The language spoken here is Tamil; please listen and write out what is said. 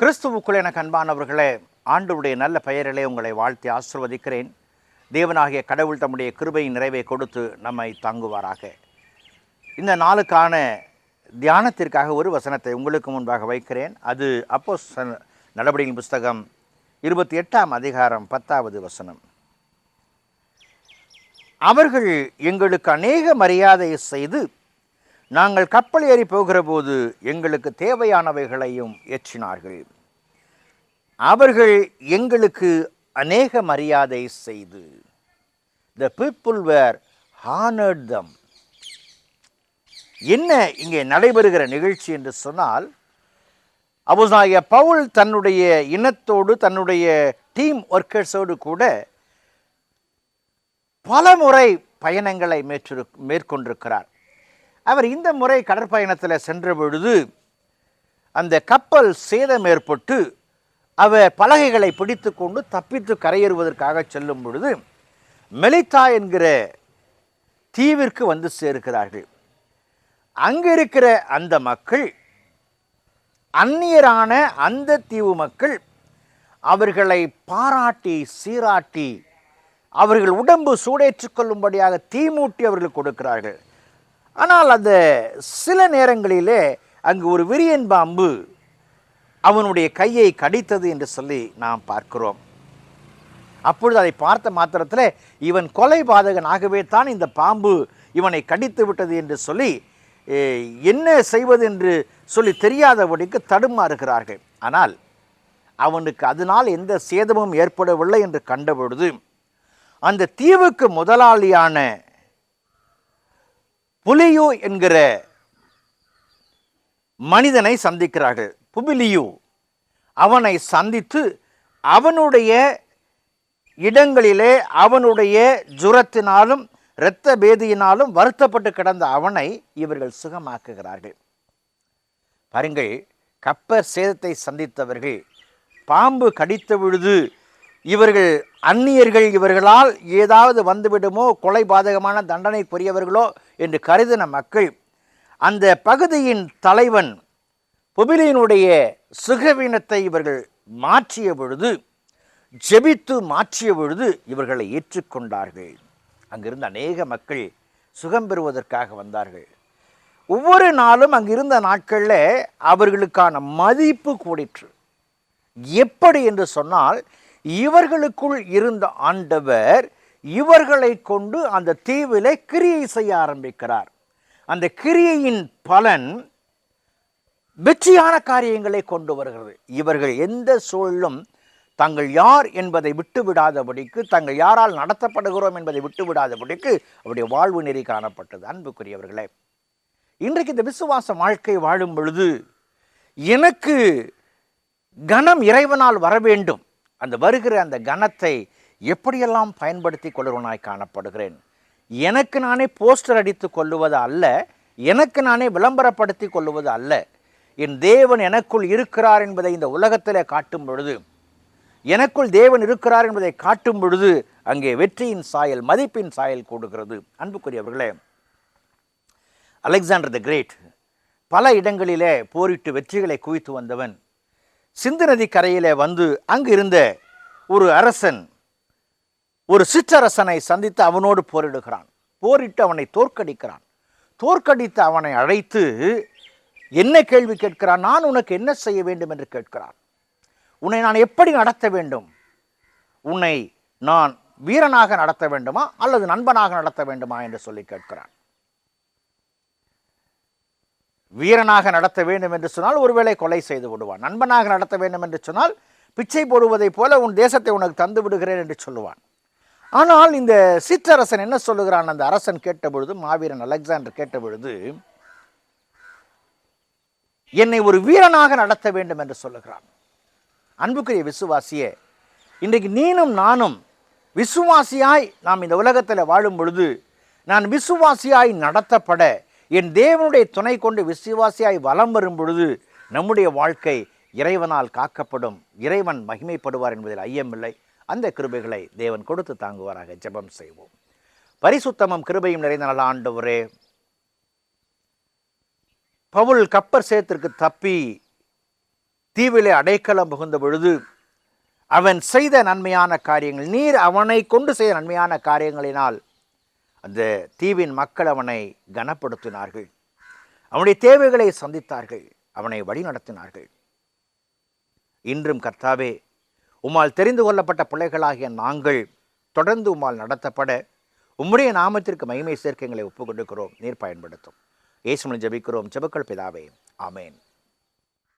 கிறிஸ்துவுக்குள் எனக்கு அன்பானவர்களே ஆண்டவருடைய நல்ல பெயரிலே உங்களை வாழ்த்தி ஆசிர்வதிக்கிறேன். தேவனாகிய கடவுள் தம்முடைய கிருபையின் நிறைவை கொடுத்து நம்மை தாங்குவாராக. இந்த நாளுக்கான தியானத்திற்காக ஒரு வசனத்தை உங்களுக்கு முன்பாக வைக்கிறேன். அது அப்போ நடவடிக்கையின் புஸ்தகம் இருபத்தி எட்டாம் அதிகாரம் பத்தாவது வசனம். அவர்கள் எங்களுக்கு அநேக மரியாதை செய்து நாங்கள் கப்பல் ஏறி போகிற போது எங்களுக்கு தேவையானவைகளையும் ஏற்றினார்கள். அவர்கள் எங்களுக்கு அநேக மரியாதை செய்து த பீப்புள் வேர் ஹானர்ட் தம் என்ன இங்கே நடைபெறுகிற நிகழ்ச்சி என்று சொன்னால் அபுசாய பவுல் தன்னுடைய இனத்தோடு தன்னுடைய டீம் ஒர்க்கர்ஸோடு கூட பல முறை பயணங்களை மேற்று மேற்கொண்டிருக்கிறார். அவர் இந்த முறை கடற்பயணத்தில் சென்ற பொழுது அந்த கப்பல் சேதம் ஏற்பட்டு அவர் பலகைகளை பிடித்து கொண்டு தப்பித்து கரையேறுவதற்காக செல்லும் பொழுது மெலித்தா என்கிற தீவிற்கு வந்து சேர்க்கிறார்கள். அங்கே இருக்கிற அந்த மக்கள் அந்நியரான அந்த தீவு மக்கள் அவர்களை பாராட்டி சீராட்டி அவர்கள் உடம்பு சூடேற்றுக்கொள்ளும்படியாக தீமூட்டி அவர்கள் கொடுக்கிறார்கள். ஆனால் அந்த சில நேரங்களிலே அங்கு ஒரு விரியன் பாம்பு அவனுடைய கையை கடித்தது என்று சொல்லி நாம் பார்க்கிறோம். அப்பொழுது அதை பார்த்த மாத்திரத்தில் இவன் கொலை பாதகனாகவே தான் இந்த பாம்பு இவனை கடித்து விட்டது என்று சொல்லி என்ன செய்வது என்று சொல்லி தெரியாதபடிக்கு தடுமாறுகிறார்கள். ஆனால் அவனுக்கு அதனால் எந்த சேதமும் ஏற்படவில்லை என்று கண்டபொழுது அந்த தீவுக்கு முதலாளியான புலியு என்கிற மனிதனை சந்திக்கிறார்கள். புபிலியு அவனை சந்தித்து அவனுடைய இடங்களிலே அவனுடைய ஜுரத்தினாலும் இரத்த பேதியினாலும் வருத்தப்பட்டு கிடந்த அவனை இவர்கள் சுகமாக்குகிறார்கள். பாருங்கள் கப்பர் சேதத்தை சந்தித்தவர்கள் பாம்பு கடித்த பொழுது இவர்கள் அந்நியர்கள் இவர்களால் ஏதாவது வந்துவிடுமோ கொலை பாதகமான தண்டனைக்குரியவர்களோ என்று கருதின மக்கள் அந்த பகுதியின் தலைவன் புபிலியினுடைய சுகவீனத்தை இவர்கள் மாற்றிய பொழுது ஜெபித்து மாற்றிய பொழுது இவர்களை ஏற்றுக்கொண்டார்கள். அங்கிருந்த அநேக மக்கள் சுகம் பெறுவதற்காக வந்தார்கள். ஒவ்வொரு நாளும் அங்கிருந்த நாட்களில் அவர்களுக்கான மதிப்பு கூடிற்று. எப்படி என்று சொன்னால் இவர்களுக்குள் இருந்த ஆண்டவர் இவர்களை கொண்டு அந்த தீவிலே கிரியை செய்ய ஆரம்பிக்கிறார். அந்த கிரியையின் பலன் வெற்றியான காரியங்களை கொண்டு வருகிறது. இவர்கள் எந்த சூழலும் தாங்கள் யார் என்பதை விட்டு விடாதபடிக்கு தாங்கள் யாரால் நடத்தப்படுகிறோம் என்பதை விட்டுவிடாதபடிக்கு அவருடைய வாழ்வு நெறி காணப்பட்டது. அன்புக்குரியவர்களே இன்றைக்கு இந்த விசுவாச வாழ்க்கை வாழும் பொழுது எனக்கு கனம் இறைவனால் வர வேண்டும் அந்த வருகிற அந்த கனத்தை எப்படியெல்லாம் பயன்படுத்தி கொள்கிறவனாய் காணப்படுகிறேன்? எனக்கு நானே போஸ்டர் அடித்து கொள்ளுவது அல்ல எனக்கு நானே விளம்பரப்படுத்தி கொள்ளுவது அல்ல. என் தேவன் எனக்குள் இருக்கிறார் என்பதை இந்த உலகத்தில் காட்டும் பொழுது எனக்குள் தேவன் இருக்கிறார் என்பதை காட்டும் பொழுது அங்கே வெற்றியின் சாயல் மதிப்பின் சாயல் கூடுகிறது. அன்புக்குரியவர்களே அலெக்சாண்டர் த கிரேட் பல இடங்களிலே போரிட்டு வெற்றிகளை குவித்து வந்தவன். சிந்து நதி கரையிலே வந்து அங்கு இருந்த ஒரு அரசன் ஒரு சிற்றரசனை சந்தித்து அவனோடு போரிடுகிறான். போரிட்டு அவனை தோற்கடிக்கிறான். தோற்கடித்து அவனை அழைத்து என்ன கேள்வி கேட்கிறான்? நான் உனக்கு என்ன செய்ய வேண்டும்? என்று கேட்கிறான். உன்னை நான் எப்படி நடத்த வேண்டும்? உன்னை நான் வீரனாக நடத்த வேண்டுமா? அல்லது நண்பனாக நடத்த வேண்டுமா? என்று சொல்லி கேட்கிறான். வீரனாக நடத்த வேண்டும் என்று சொன்னால் ஒருவேளை கொலை செய்து விடுவான். நண்பனாக நடத்த வேண்டும் என்று சொன்னால் பிச்சை போடுவதைப் போல உன் தேசத்தை உனக்கு தந்து விடுகிறேன் என்று சொல்லுவான். ஆனால் இந்த சிற்றரசன் என்ன சொல்லுகிறான்? அந்த அரசன் கேட்ட பொழுது மாவீரன் அலெக்சாண்டர் கேட்ட பொழுது என்னை ஒரு வீரனாக நடத்த வேண்டும் என்று சொல்லுகிறான். அன்புக்குரிய விசுவாசியே இன்றைக்கு நீனும் நானும் விசுவாசியாய் நாம் இந்த உலகத்தில் வாழும் பொழுது நான் விசுவாசியாய் நடத்தப்பட என் தேவனுடைய துணை கொண்டு விசுவாசியாய் வலம் வரும் பொழுது நம்முடைய வாழ்க்கை இறைவனால் காக்கப்படும். இறைவன் மகிமைப்படுவார் என்பதில் ஐயமில்லை. அந்த கிருபைகளை தேவன் கொடுத்து தாங்குவாராக. ஜெபம் செய்வோம். பரிசுத்தமும் கிருபையும் நிறைந்த நல்ல ஆண்டவரே. பவுல் கப்பர் சேத்திற்கு தப்பி தீவிலே அடைக்கலம் புகுந்த பொழுது அவன் செய்த நன்மையான காரியங்கள் நீர் அவனை கொண்டு செய்த நன்மையான காரியங்களினால் அந்த தீவின் மக்கள் அவனை கனப்படுத்தினார்கள். அவனுடைய தேவைகளை சந்தித்தார்கள். அவனை வழிநடத்தினார்கள். இன்றும் கர்த்தாவே உம்மால் தெரிந்து கொள்ளப்பட்ட பிள்ளைகளாகிய நாங்கள் தொடர்ந்து உம்மால் நடத்தப்பட உம்முடைய நாமத்திற்கு மகிமை சேர்க்கங்களை ஒப்புக்கொண்டிருக்கிறோம். நீர் பயன்படுத்தும். இயேசுமனை ஜெபிக்கிறோம். ஜபக்கள் பிதாவே. ஆமேன்.